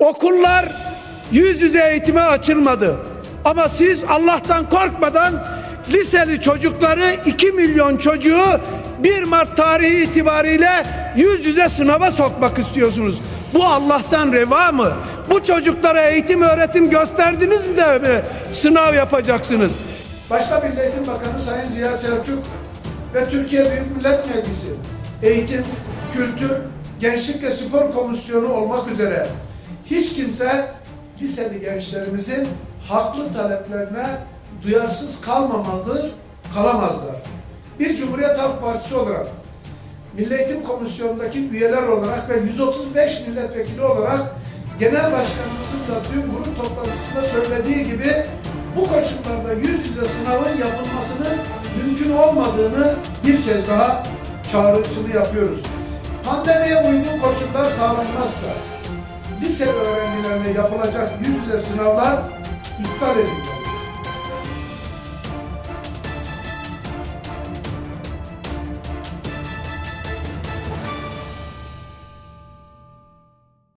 Okullar yüz yüze eğitime açılmadı. Ama siz Allah'tan korkmadan liseli çocukları 2 milyon çocuğu 1 Mart tarihi itibariyle yüz yüze sınava sokmak istiyorsunuz. Bu Allah'tan reva mı? Bu çocuklara eğitim öğretim gösterdiniz mi de mi sınav yapacaksınız? Başta Milli Eğitim Bakanı Sayın Ziya Selçuk ve Türkiye Büyük Millet Meclisi Eğitim, Kültür, Gençlik ve Spor Komisyonu olmak üzere hiç kimse liseli gençlerimizin haklı taleplerine duyarsız kalmamalıdır, kalamazlar. Bir Cumhuriyet Halk Partisi olarak Milli Eğitim Komisyonu'ndaki üyeler olarak ve 135 milletvekili olarak Genel Başkanımızın da dün grup toplantısında söylediği gibi bu koşullarda yüz yüze sınavın yapılmasının mümkün olmadığını bir kez daha çağrısını yapıyoruz. Pandemiye uygun koşullar sağlanmazsa lise öğrencilerine yapılacak yüz yüze sınavlar iptal edilecek.